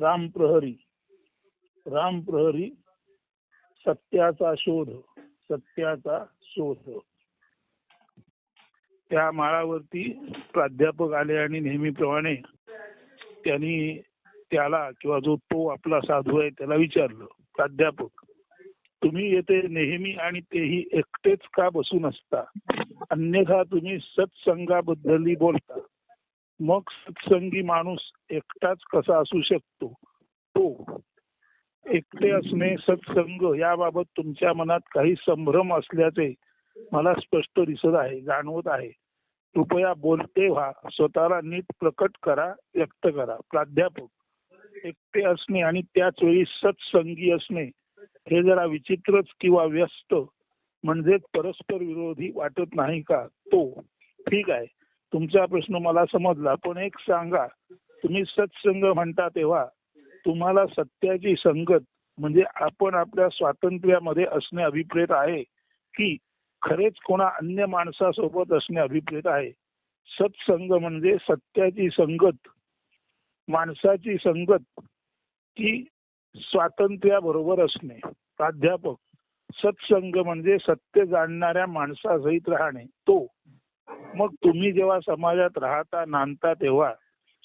राम प्रहरी. राम प्रहरी सत्याचा शोध सत्याचा शोध. त्या माळावरती प्राध्यापक आले आणि नेहमीप्रमाणे त्यांनी त्याला किंवा जो तो आपला साधू आहे त्याला विचारलं प्राध्यापक तुम्ही येथे नेहमी आणि तेही एकटेच का बसून असता? अन्यथा तुम्ही सत्संगाबद्दल बोलता. मग सत्संगी माणूस एकटाच कसा असू शकतो? तो एकटे असणे सत्संग याबाबत तुमच्या मनात काही संभ्रम असल्याचे मला स्पष्ट दिसत आहे जाणवत आहे. कृपया बोलते व्हा स्वतःला नीट प्रकट करा व्यक्त करा. प्राध्यापक एकटे असणे आणि त्याच वेळी सत्संगी असणे हे जरा विचित्रच किंवा व्यस्त म्हणजेच परस्पर विरोधी वाटत नाही का? तो ठीक आहे. तुमचा प्रश्न मला समजला. पण एक सांगा तुम्ही सत्संग म्हणता तेव्हा तुम्हाला सत्याची संगत म्हणजे आपण आपल्या स्वातंत्र्यामध्ये असणे अभिप्रेत आहे की खरेच कोणा अन्य माणसासोबत असणे अभिप्रेत आहे? सत्संग म्हणजे सत्याची संगत माणसाची संगत की स्वातंत्र्याबरोबर असणे. प्राध्यापक सत्संग म्हणजे सत्य जाणणाऱ्या माणसासहित राहणे. तो मग तुम्ही जेव्हा समाजात राहता नांदता तेव्हा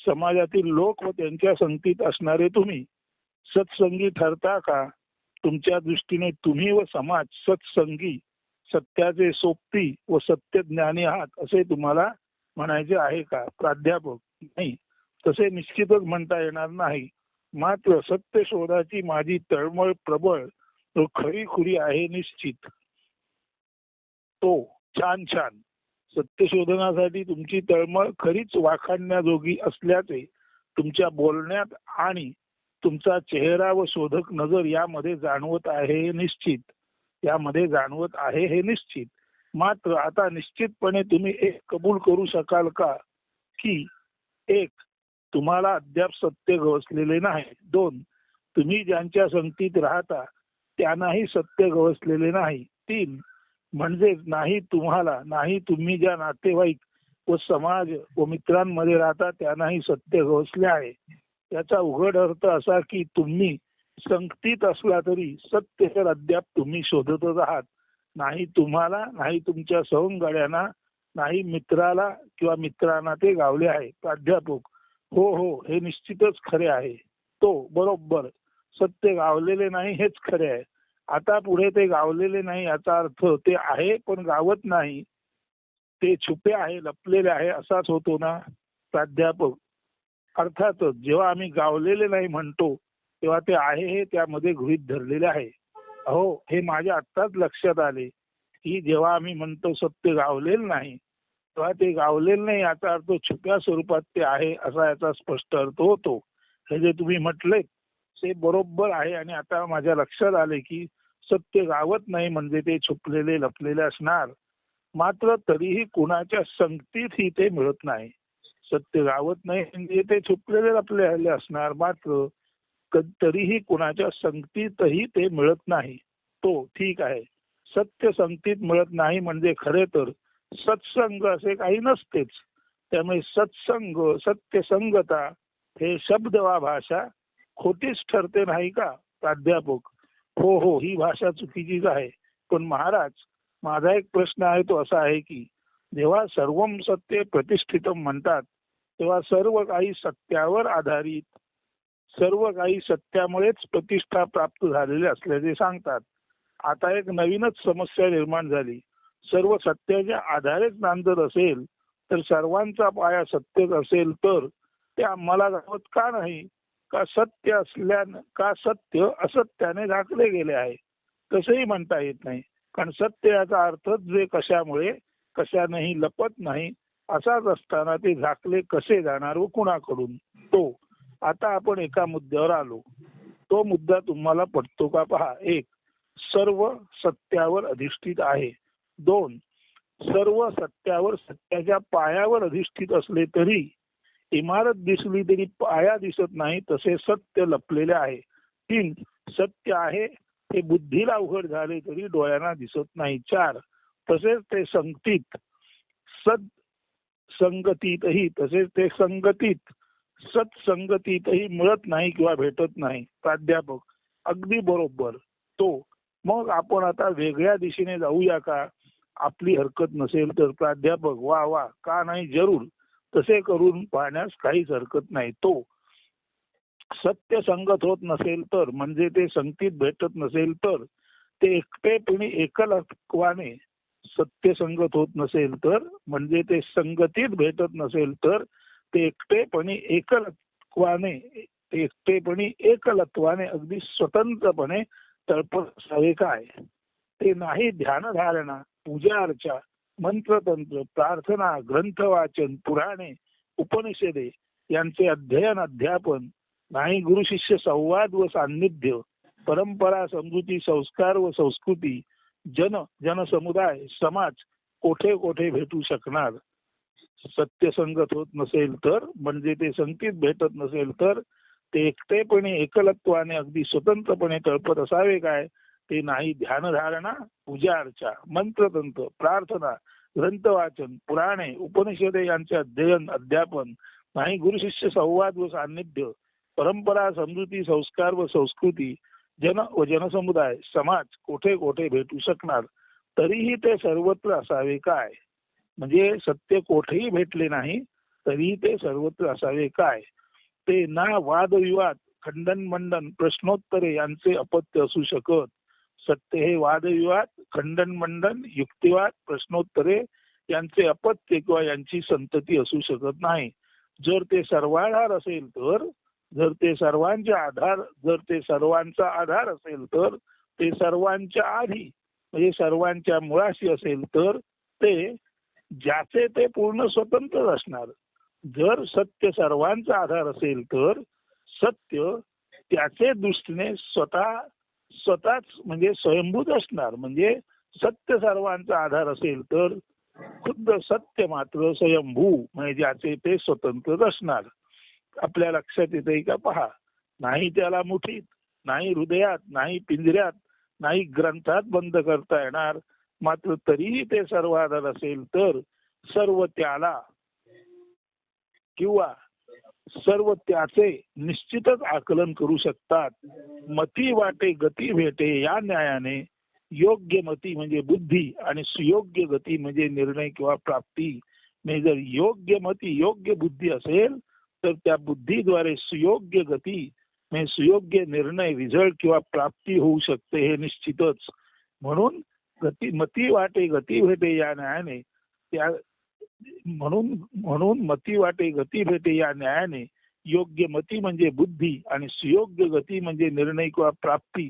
समाजातील लोक व त्यांच्या संगतीत असणारे तुम्ही सत्संगी ठरता का? तुमच्या दृष्टीने तुम्ही व समाज सत्संगी सत्याचे सोबती व सत्य ज्ञानी आहात असे तुम्हाला म्हणायचे आहे का? प्राध्यापक नाही. तसे निश्चितच म्हणता येणार नाही. मात्र सत्य शोधाची माझी तळमळ प्रबळ खरी खुरी आहे निश्चित. तो छान छान. सत्य शोधनासाठी तुमची तळमळ खरीच वाखाणण्याजोगी असल्याचे तुमच्या बोलण्यात आणि तुमचा चेहरा व शोधक नजर यामध्ये जाणवत आहे हे निश्चित. यामध्ये जाणवत आहे हे निश्चित. मात्र आता निश्चितपणे तुम्ही एक कबूल करू शकाल का? की एक तुम्हाला अद्याप सत्य गवसलेले नाही. दोन तुम्ही ज्यांच्या संगतीत राहता त्यांनाही सत्य गवसलेले नाही. तीन म्हणजेच नाही तुम्हाला नाही तुम्ही ज्या नातेवाईक व समाज व मित्रांमध्ये राहता त्यांनाही सत्य घोसले आहे. याचा उघड अर्थ असा की तुम्ही संगतीत असला तरी सत्य तर अद्याप तुम्ही शोधतच आहात. नाही तुम्हाला नाही तुमच्या सवंगड्यांना नाही मित्राला किंवा मित्रांना ते गावले आहे. प्राध्यापक हो हो हे निश्चितच खरे आहे. तो बरोबर. सत्य गावलेले नाही हेच खरे आहे. आता पुढे ते गावलेले नाही याचा अर्थ ते आहे पण गावत नाही. ते छुपे आहे लपलेले आहे असाच होतो ना प्राध्यापक. अर्थातच जेव्हा आम्ही गावलेले नाही म्हणतो तेव्हा ते आहे हे त्यामध्ये गृहित धरलेले आहे. अहो हे माझ्या आत्ताच लक्षात आले की जेव्हा आम्ही म्हणतो सत्य गावलेलं नाही तेव्हा ते गावलेलं नाही याचा अर्थ छुप्या स्वरूपात ते आहे असा याचा स्पष्ट अर्थ होतो. हे जे तुम्ही म्हटले ते बरोबर आहे आणि आता माझ्या लक्षात आले की सत्य गावत नाही म्हणजे ते छुपलेले लपलेले असणार. मात्र तरीही कुणाच्या संगतीतही ते मिळत नाही. सत्य गावत नाही म्हणजे ते छुपलेले लपलेले असणार. मात्र तरीही कुणाच्या संगतीतही ते मिळत नाही. तो ठीक आहे. सत्य संगतीत मिळत नाही म्हणजे खरे तर सत्संग असे काही नसतेच. त्यामुळे सत्संग सत्यसंगता हे शब्द वा भाषा खोटीच ठरते नाही का प्राध्यापक? हो हो ही भाषा चुकीचीच आहे. पण महाराज माझा एक प्रश्न आहे तो असा आहे की जेव्हा सर्व सत्य प्रतिष्ठित म्हणतात तेव्हा सर्व काही सत्यावर आधारित सर्व काही सत्यामुळेच प्रतिष्ठा प्राप्त झालेले असल्याचे सांगतात. आता एक नवीनच समस्या निर्माण झाली. सर्व सत्याच्या आधारेच नांदत असेल तर सर्वांचा पाया सत्यच असेल तर ते आम्हाला गावत का नाही? का सत्य असल्यानं का सत्य असत्याने झाकले गेले आहे? तसंही म्हणता येत नाही. कारण सत्य याचा अर्थच जे कशामुळे कशानेही लपत नाही असाच असताना ते झाकले कसे जाणार व कुणाकडून? तो. आता आपण एका मुद्द्यावर आलो. तो मुद्दा तुम्हाला पटतो का पहा? एक सर्व सत्यावर अधिष्ठित आहे. दोन सर्व सत्यावर सत्याच्या पायावर अधिष्ठित असले तरी इमारत दिसली तरी पाया दिसत नाही तसे सत्य लपलेले आहे. तीन सत्य आहे ते बुद्धीला उघड झाले तरी डोळ्यांना दिसत नाही. चार तसेच ते संगतीत सद संगतीतही तसेच ते संगतीत सत्संगतीतही मिळत नाही किंवा भेटत नाही. प्राध्यापक अगदी बरोबर. तो मग आपण आता वेगळ्या दिशेने जाऊया का? आपली हरकत नसेल तर प्राध्यापक वा वा का नाही? जरूर. तसे करून पाहण्यास काहीच हरकत नाही. तो सत्य संगत होत नसेल तर म्हणजे ते संगतीत भेटत नसेल तर ते एकटेपणी एकलत्वाने सत्य संगत होत नसेल तर म्हणजे ते संगतीत भेटत नसेल तर ते एकटेपणी एकलत्वाने ते एकटेपणी एकलत्वाने अगदी स्वतंत्रपणे तळपत असावे काय? ते नाही ध्यान धारणा पूजा अर्चा मंत्रतंत्र प्रार्थना ग्रंथ वाचन पुराणे उपनिषदे यांचे अध्ययन अध्यापन नाही गुरु शिष्य संवाद व सान्निध्य परंपरा समजुती संस्कार व संस्कृती जन जनसमुदाय समाज कोठे कोठे भेटू शकणार? सत्य संगत होत नसेल तर म्हणजे ते संकेत भेटत नसेल तर ते एकटेपणे एकलत्वाने अगदी स्वतंत्रपणे तळपत असावे काय? ते नाही. ध्यानधारणा पूजा अर्चा मंत्रतंत्र प्रार्थना ग्रंथ वाचन पुराणे उपनिषदे यांचे अध्ययन अध्यापन नाही गुरुशिष्य संवाद व सान्निध्य परंपरा समजुती संस्कार व संस्कृती जन व जनसमुदाय समाज कोठे कोठे भेटू शकणार? तरीही ते सर्वत्र असावे काय? म्हणजे सत्य कोठेही भेटले नाही तरीही ते सर्वत्र असावे काय? ते ना वादविवाद खंडन मंडन प्रश्नोत्तरे यांचे अपत्य असू शकत सत्य हे वादविवाद खंडन मंडन युक्तिवाद प्रश्नोत्तरे यांचे अपत्य किंवा यांची संतती असू शकत नाही. जर ते सर्वाधार असेल तर जर ते सर्वांचे आधार जर ते सर्वांचा आधार असेल तर ते सर्वांच्या आधी म्हणजे सर्वांच्या मुळाशी असेल तर ते ज्याचे ते पूर्ण स्वतंत्र असणार. जर सत्य सर्वांचा आधार असेल तर सत्य त्याचे दृष्टीने स्वतः स्वतःच म्हणजे स्वयंभूत असणार. म्हणजे सत्य सर्वांचा आधार असेल तर खुद्द सत्य मात्र स्वयंभू म्हणजे ज्याचे ते स्वतंत्र असणार. आपल्या लक्षात येते का? पहा. नाही त्याला मुठीत नाही हृदयात नाही पिंजऱ्यात नाही ग्रंथात बंद करता येणार. मात्र तरीही ते सर्व आधार असेल तर सर्व त्याला किंवा सर्व त्याचे निश्चितच आकलन करू शकतात. मती वाटे गती भेटे या न्यायाने. योग्य मती म्हणजे बुद्धी आणि सुयोग्य गती म्हणजे निर्णय किंवा प्राप्ती. म्हणजे जर योग्य मती योग्य बुद्धी असेल तर त्या बुद्धीद्वारे सुयोग्य गती म्हणजे सुयोग्य निर्णय रिझल्ट किंवा प्राप्ती होऊ शकते हे निश्चितच. म्हणून गती मती वाटे गती भेटे या न्यायाने त्या म्हणून म्हणून मती वाटे गती भेटे या न्यायाने. योग्य मती म्हणजे बुद्धी आणि सुयोग्य गती म्हणजे निर्णय किंवा प्राप्ती.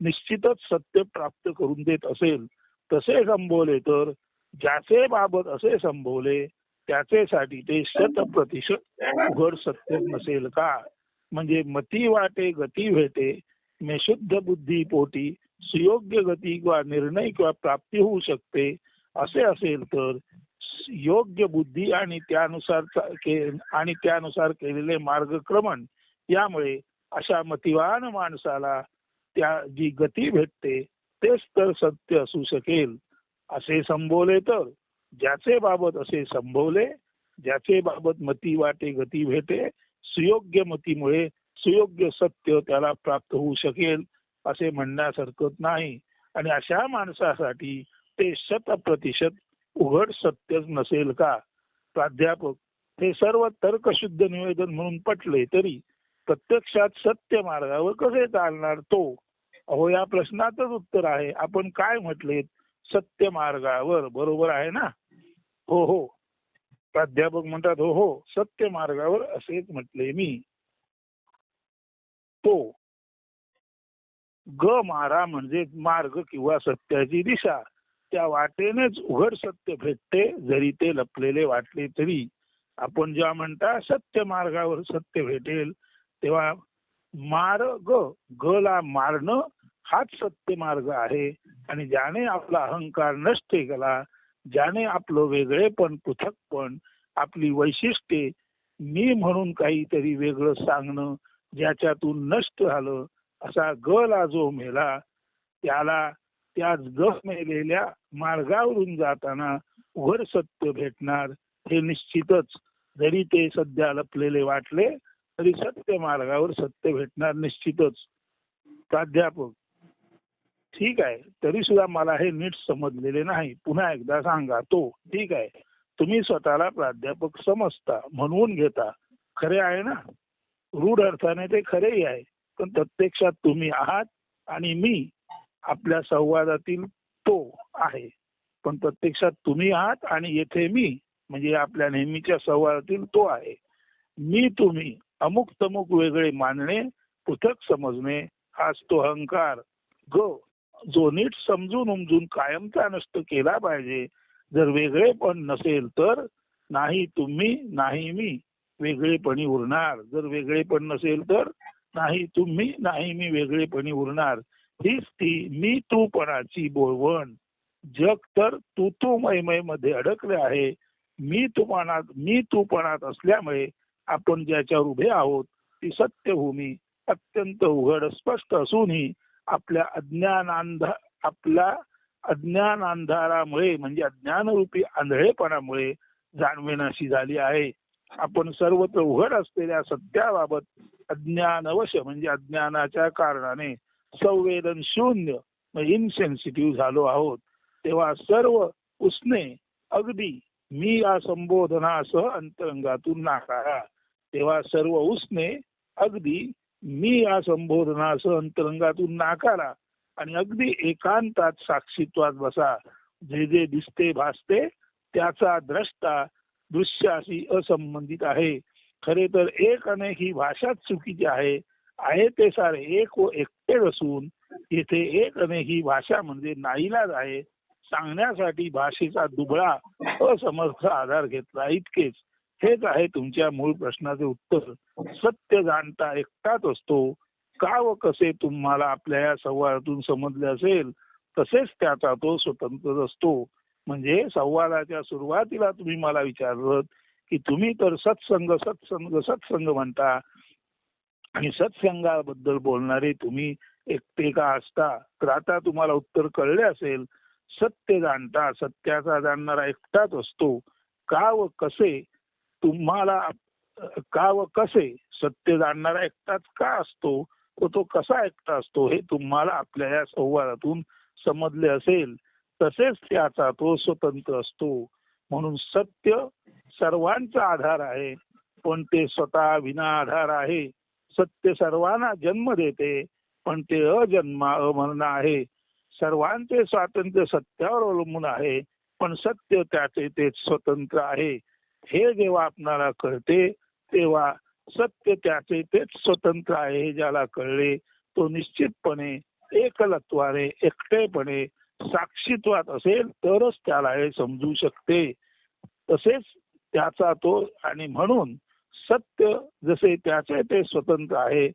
निश्चितच सत्य प्राप्त करून देत असेल तसे संभवले तर ज्याचे बाबत असे संभवले त्याचेसाठी ते शत प्रतिशत उघड सत्य नसेल का? म्हणजे मती वाटे गती भेटे मे शुद्ध बुद्धी पोटी सुयोग्य गती किंवा निर्णय किंवा प्राप्ती होऊ शकते असे असेल तर योग्य बुद्धी आणि त्यानुसार आणि त्यानुसार केलेले मार्गक्रमण यामुळे अशा मतिवान माणसाला त्या जी गती भेटते तेच तर सत्य असू शकेल असे संबोवले तर. ज्याचे बाबत असे संभवले ज्याचे बाबत मती वाटे गती भेटे सुयोग्य मतीमुळे सुयोग्य सत्य त्याला प्राप्त होऊ शकेल असे म्हणण्यास हरकत नाही. आणि अशा माणसासाठी ते शत प्रतिशत उघड सत्यच नसेल का? प्राध्यापक हे सर्व तर्कशुद्ध निवेदन म्हणून पटले तरी प्रत्यक्षात सत्य मार्गावर कसे चालणार तो? अहो या प्रश्नातच उत्तर आहे. आपण काय म्हटले सत्य मार्गावर. बरोबर आहे ना? हो हो. प्राध्यापक म्हणतात हो हो. सत्य मार्गावर असेच म्हटले मी. तो ग मारा म्हणजे मार्ग किंवा सत्याची दिशा. त्या वाटेनेच उघड सत्य भेटते. जरी ते लपलेले वाटले तरी आपण जेव्हा म्हणता सत्य मार्गावर सत्य भेटेल तेव्हा मार्ग गला मारणं हाच सत्य मार्ग आहे. आणि ज्याने आपला अहंकार नष्ट केला ज्याने आपलं वेगळेपण पृथकपण आपली वैशिष्ट्ये मी म्हणून काहीतरी वेगळं सांगणं ज्याच्यातून नष्ट झालं असा गला जो मेला त्याला त्याच ग मेलेल्या मार्गावरून जाताना उघड सत्य भेटणार हे निश्चितच. जरी ते सध्या लपलेले वाटले तरी सत्य मार्गावर सत्य भेटणार निश्चितच. प्राध्यापक ठीक आहे. तरी सुद्धा मला हे नीट समजलेले नाही. पुन्हा एकदा सांगा. तो ठीक आहे. तुम्ही स्वतःला प्राध्यापक समजता म्हणून घेता. खरे आहे ना? रूढ अर्थाने ते खरेही आहे. पण प्रत्यक्षात तुम्ही आहात आणि मी आपल्या संवादातील तो आहे. पण प्रत्यक्षात तुम्ही आहात आणि येथे मी म्हणजे आपल्या नेहमीच्या संवादातील तो आहे. मी तुम्ही अमुक तमुक वेगळे मानणे पृथक समजणे हाच तो अहंकार. ग जो नीट समजून उमजून कायमचा नष्ट केला पाहिजे. जर वेगळेपण नसेल तर नाही तुम्ही नाही मी. वेगळेपणी उरणार. जर वेगळेपण नसेल तर नाही तुम्ही नाही मी वेगळेपणी उरणार. हीच ती मी तूपणाची बोलवण? जग तर तू तू मैमयमध्ये अडकले आहे. मी तुपणात मी तूपणात असल्यामुळे आपण ज्याच्यावर उभे आहोत ती सत्यभूमी हो अत्यंत उघड स्पष्ट असूनही आपल्या अज्ञानांध आपल्या अज्ञान अंधारामुळे म्हणजे अज्ञानरूपी आंधळेपणामुळे जाणवेनाशी झाली आहे. आपण सर्वत्र उघड असलेल्या सत्याबाबत अज्ञानवश म्हणजे अज्ञानाच्या कारणाने संवेदन शून्य इनसेन्सिटिव्ह झालो आहोत. तेव्हा सर्व उसने अगदी मी या संबोधनासह अंतरंगातून नाकारा. तेव्हा सर्व उसने अगदी मी या संबोधनासह अंतरंगातून नाकारा आणि अगदी एकांतात साक्षीत्वात बसा. जे जे दिसते भासते त्याचा द्रष्टा दृश्याशी असंबंधित आहे. खरे तर एक अनेक ही भाषाच चुकीची आहे. आहे ते सारे एक व एक. वेळ असून येथे एक ही भाषा म्हणजे नाईलाज आहे. सांगण्यासाठी भाषेचा दुबळा असमर्थ आधार घेतला इतकेच. हेच आहे तुमच्या मूळ प्रश्नाचे उत्तर. सत्य जाणता एकटाच असतो. का व कसे तुम्हाला आपल्या या संवादातून समजले असेल तसेच त्याचा तो स्वतंत्र असतो. म्हणजे संवादाच्या सुरुवातीला तुम्ही मला विचारलं की तुम्ही तर सत्संग सत्संग सत्संग म्हणता. आणि सत्संगाबद्दल बोलणारे तुम्ही एकटे का असता तर आता तुम्हाला उत्तर कळले असेल सत्य जाणता सत्याचा जाणणारा एकटाच असतो. का व कसे तुम्हाला का व कसे सत्य जाणणारा एकटाच का असतो व तो कसा एकटा असतो हे तुम्हाला आपल्या या संवादातून समजले असेल. तसेच त्याचा तो स्वतंत्र असतो. म्हणून सत्य सर्वांचा आधार आहे पण ते स्वतः विना आधार आहे. सत्य सर्वांना जन्म देते पण ते अजन्मा अमरण आहे. सर्वांचे स्वातंत्र्य सत्यावर अवलंबून आहे पण सत्य त्याचे ते स्वतंत्र आहे. हे जेव्हा आपणाला कळते तेव्हा सत्य त्याचे तेच स्वतंत्र आहे हे ज्याला कळले तो निश्चितपणे एकलत्वाने एकटेपणे साक्षीत्वात असेल तरच त्याला हे समजू शकते. तसेच त्याचा तो आणि म्हणून सत्य जसे त्याचे ते स्वतंत्र आहे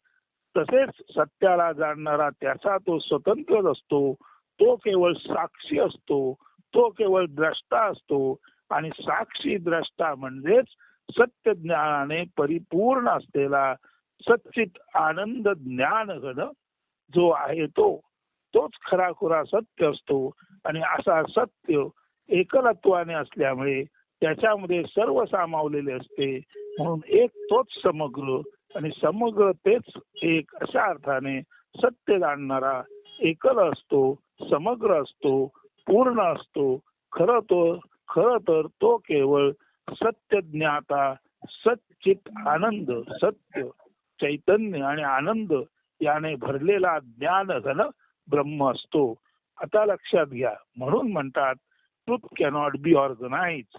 तसेच सत्याला जाणणारा त्याचा तो स्वतंत्रच असतो. तो केवळ साक्षी असतो तो केवळ द्रष्टा असतो आणि साक्षी द्रष्टा म्हणजेच सत्य ज्ञानाने परिपूर्ण असलेला सच्चित आनंद ज्ञान घन जो आहे तो तोच खराखुरा सत्य असतो. आणि असा सत्य एकलत्वाने असल्यामुळे त्याच्यामध्ये सर्व सामावलेले असते. म्हणून एक तोच समग्र आणि समग्र तेच एक अशा अर्थाने सत्य जाणणारा एकल असतो समग्र असतो पूर्ण असतो. खर तो खर तर तो केवळ सत्य ज्ञाता सच्चित आनंद सत्य चैतन्य आणि आनंद याने भरलेला ज्ञान घन ब्रह्म असतो. आता लक्षात घ्या. म्हणून म्हणतात ट्रुथ कॅनॉट बी ऑर्गनाइज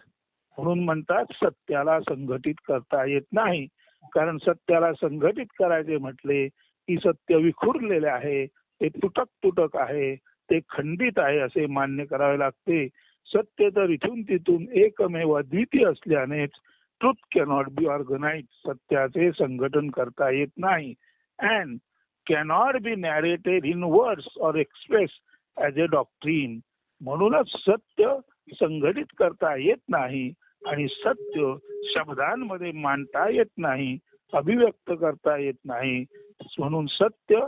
म्हणून म्हणतात सत्याला संघटित करता येत नाही. कारण सत्याला संघटित करायचे म्हटले की सत्य विखुरलेले आहे ते तुटक तुटक आहे ते खंडित आहे असे मान्य करावे लागते. सत्य तर इथून तिथून एकमेव अद्वितीय असल्यानेच ट्रुथ कॅनॉट बी ऑर्गनाइज सत्याचे संघटन करता येत नाही. And cannot be narrated in words or express as a doctrine म्हणूनच सत्य संघटित करता येत नाही आणि सत्य शब्दांमध्ये मांडता येत नाही अभिव्यक्त करता येत नाही म्हणून सत्य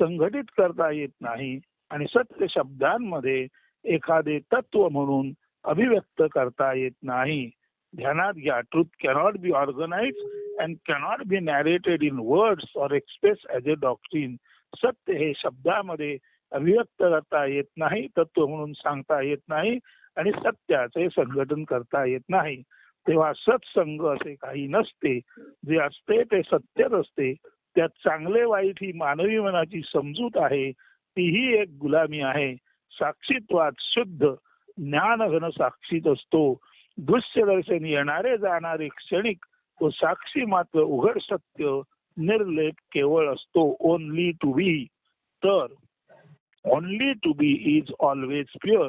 संघटित करता येत नाही आणि सत्य शब्दांमध्ये एखादे तत्व म्हणून अभिव्यक्त करता येत नाही. ध्यानात घ्या truth cannot be organise and cannot be narrated in words or express as a doctrine सत्य हे शब्दामध्ये अभिव्यक्त करता येत नाही तत्व म्हणून सांगता येत नाही आणि सत्याचे संघटन करता येत नाही. तेव्हा सत्संग असे काही नसते. जे असते ते सत्यच असते त्यात चांगले वाईट ही मानवी मनाची समजूत आहे. तीही एक गुलामी आहे. साक्षीत्वात शुद्ध ज्ञानघन साक्षीत असतो. दृश्य दर्शन येणारे जाणारे क्षणिक व साक्षी मात्र उघड सत्य निर्लेप केवळ असतो. ओनली टू बी तर only to be is always pure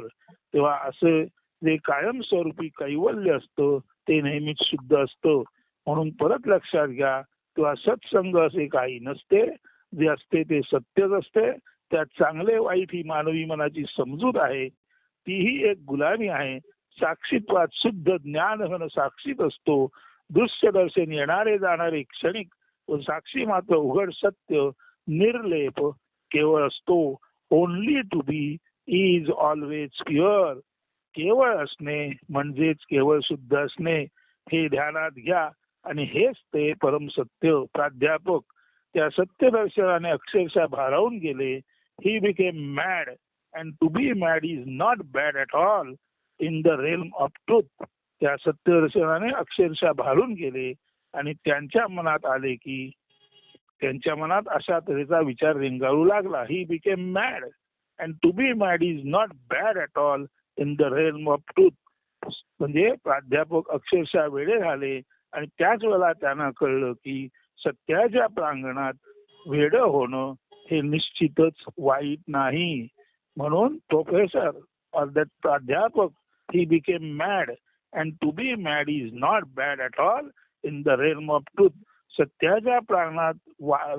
तेव्हा असं जे कायमस्वरूपी कैवल्य असतं ते नेहमीच शुद्ध असतं. म्हणून परत लक्षात घ्या किंवा सत्संग असे काही नसते. जे असते ते सत्यच असते. त्यात चांगले वाईट ही मानवी मनाची समजूत आहे. तीही एक गुलामी आहे. साक्षीत्वात शुद्ध ज्ञान घन साक्षीत असतो. दृश्य दर्शन येणारे जाणारे क्षणिक व साक्षी मात्र उघड सत्य निर्लेप केवळ असतो. Only to be is always pure केवळ असणे म्हणजेच केवळ शुद्ध असणे हे ध्यानात घ्या आणि हेच ते परम सत्य प्राध्यापक त्या सत्य दर्शनाने अक्षरशः भारावून गेले he became mad and to be mad is not bad at all in the realm of truth त्या सत्य दर्शनाने अक्षरशः भारून गेले आणि त्यांच्या मनात आले की त्यांच्या मनात अशा तऱ्हेचा विचार रेंगाळू लागला he became mad and to be mad is not bad at all in the realm of truth म्हणजे प्राध्यापक अक्षरशः वेळे झाले आणि त्याच वेळेला त्यांना कळलं की सत्याच्या प्रांगणात वेड होणं हे निश्चितच वाईट नाही. म्हणून प्रोफेसर ऑर दॅट प्राध्यापक he became mad and to be mad is not bad at all in the realm of truth सत्याच्या प्रांगणात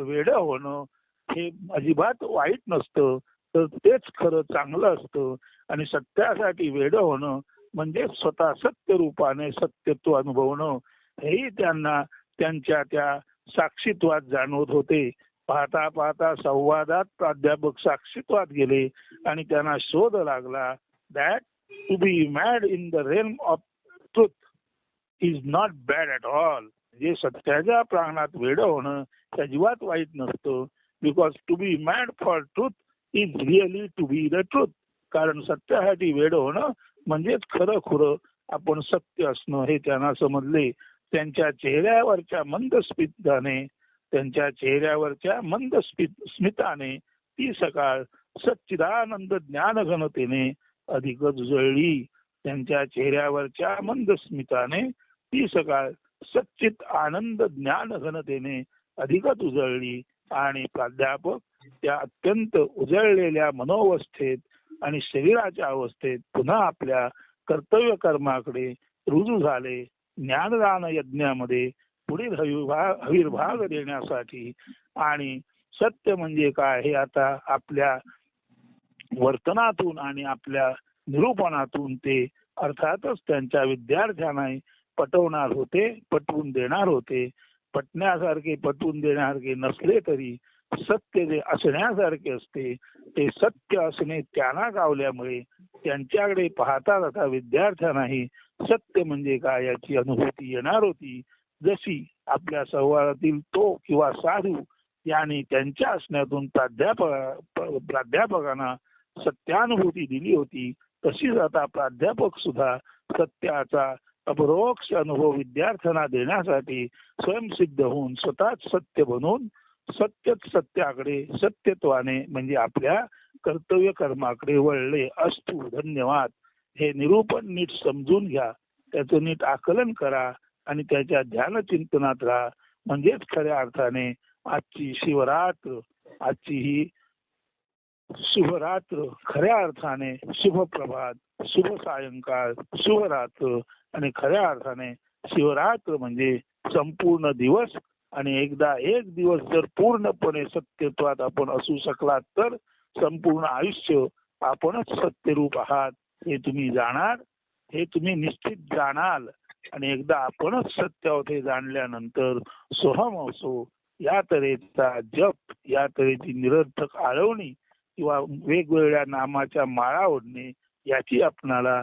वेड होणं हे अजिबात वाईट नसतं. तर तेच खरं चांगलं असतं. आणि सत्यासाठी वेड होणं म्हणजे स्वतः सत्य रूपाने सत्यत्व अनुभवणं. हेही त्यांना त्यांच्या त्या साक्षीत्वात जाणवत होते. पाहता पाहता संवादात प्राध्यापक साक्षीत्वात गेले आणि त्यांना शोध लागला that to be mad in the realm of truth is not bad at all जे सत्याच्या प्रांगणात वेड होणं अजिबात वाईट नसतं. Because to be mad for truth is really to be the truth कारण सत्यासाठी वेड होणं म्हणजेच खरं खुरं. आपण सत्य असणं हे त्यांना समजले. त्यांच्या चेहऱ्यावरच्या मंद स्मिताने त्यांच्या चेहऱ्यावरच्या मंद स्मिताने ती सकाळ सच्चिदानंद ज्ञानघनतेने अधिकच उजळली त्यांच्या चेहऱ्यावरच्या मंद स्मिताने ती सकाळ सच्चित आनंद ज्ञान घनतेने अधिकच उजळली. आणि प्राध्यापक त्या अत्यंत उजळलेल्या मनोवस्थेत आणि शरीराच्या अवस्थेत पुन्हा आपल्या कर्तव्य कर्माकडे रुजू झाले. ज्ञानदान यज्ञामध्ये पुढील हविर्भाग देण्यासाठी आणि सत्य म्हणजे काय हे आता आपल्या वर्तनातून आणि आपल्या निरूपणातून ते अर्थातच त्यांच्या विद्यार्थ्यांना पटवणार होते पटवून देणार होते. पटण्यासारखे पटवून देण्यासारखे नसले तरी सत्य जे असण्यासारखे असते ते सत्य असणे त्यांना गावल्यामुळे त्यांच्याकडे पाहता जाता विद्यार्थ्यांनाही सत्य म्हणजे काय याची अनुभूती येणार होती. जशी आपल्या संवादातील तो किंवा साधू याने त्यांच्या असण्यातून प्राध्यापक प्राध्यापकांना सत्यानुभूती दिली होती तशीच आता प्राध्यापक सुद्धा सत्याचा अपरोक्ष अनुभव विद्यार्थ्यांना देण्यासाठी स्वयंसिद्ध होऊन स्वतःच सत्य बनून सत्यच सत्याकडे सत्यत्वाने म्हणजे आपल्या कर्तव्य कर्माकडे वळले असतो धन्यवाद. हे निरूपण नीट समजून घ्या. त्याचं नीट आकलन करा आणि त्याच्या ध्यान चिंतनात राहा. म्हणजेच खऱ्या अर्थाने आजची शिवरात्र आजची ही शुभरात्र खऱ्या अर्थाने शुभ प्रभात शुभ सायंकाळ शुभरात्र आणि खऱ्या अर्थाने शिवरात्र म्हणजे संपूर्ण दिवस आणि एकदा एक दिवस जर पूर्णपणे सत्यत्वात आपण असू शकलात तर संपूर्ण आयुष्य आपणच सत्यरूप आहात हे तुम्ही जाणार हे तुम्ही निश्चित जाणाल आणि एकदा आपणच सत्य आहोत हे जाणल्यानंतर सोहम असो या तऱ्हेचा जप या तऱ्हेची निरर्थक आळवणी किंवा वेगवेगळ्या नामाच्या माळा ओढणे याची आपणाला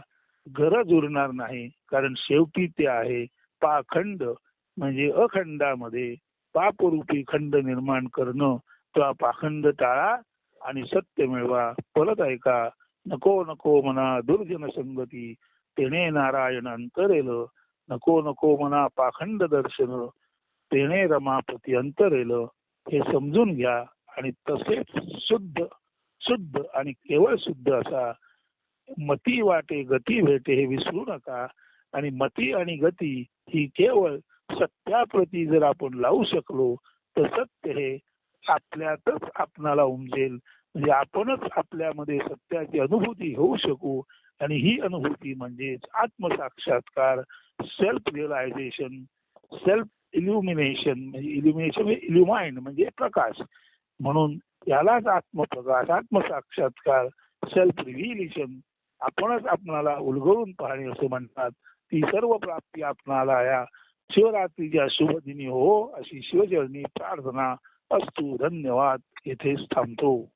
गरज उरणार नाही. कारण शेवटी ते आहे पाखंड. म्हणजे अखंडामध्ये पापरूपी खंड निर्माण करणं तेव्हा पाखंड टाळा आणि सत्य मिळवा परत ऐका नको नको म्हणा दुर्जन संगती. तेने नारायण अंतरेल नको नको म्हणा पाखंड दर्शन. तेने रमापती अंतरेल. हे समजून घ्या आणि तसेच शुद्ध शुद्ध आणि केवळ शुद्ध असा मती वाटे गती भेटे हे विसरू नका. आणि मती आणि गती ही केवळ सत्याप्रती जर आपण लावू शकलो तर सत्य हे आपल्यातच आपणाला उमजेल. म्हणजे आपणच आपल्यामध्ये सत्याची अनुभूती होऊ शकू. आणि ही अनुभूती म्हणजेच आत्मसाक्षात्कार सेल्फ रिअलायझेशन सेल्फ इल्युमिनेशन म्हणजे इल्युमिनेशन इल्युमाइंड म्हणजे प्रकाश. म्हणून यालाच आत्मप्रकाश आत्मसाक्षात्कार सेल्फ रिव्हिलेशन आपणच आपणाला उलगडून पाहणे असे म्हणतात. ती सर्व प्राप्ती आपणाला या शिवरात्रीच्या शुभदिनी हो अशी शिवचरणी प्रार्थना असतो धन्यवाद. येथेच थांबतो.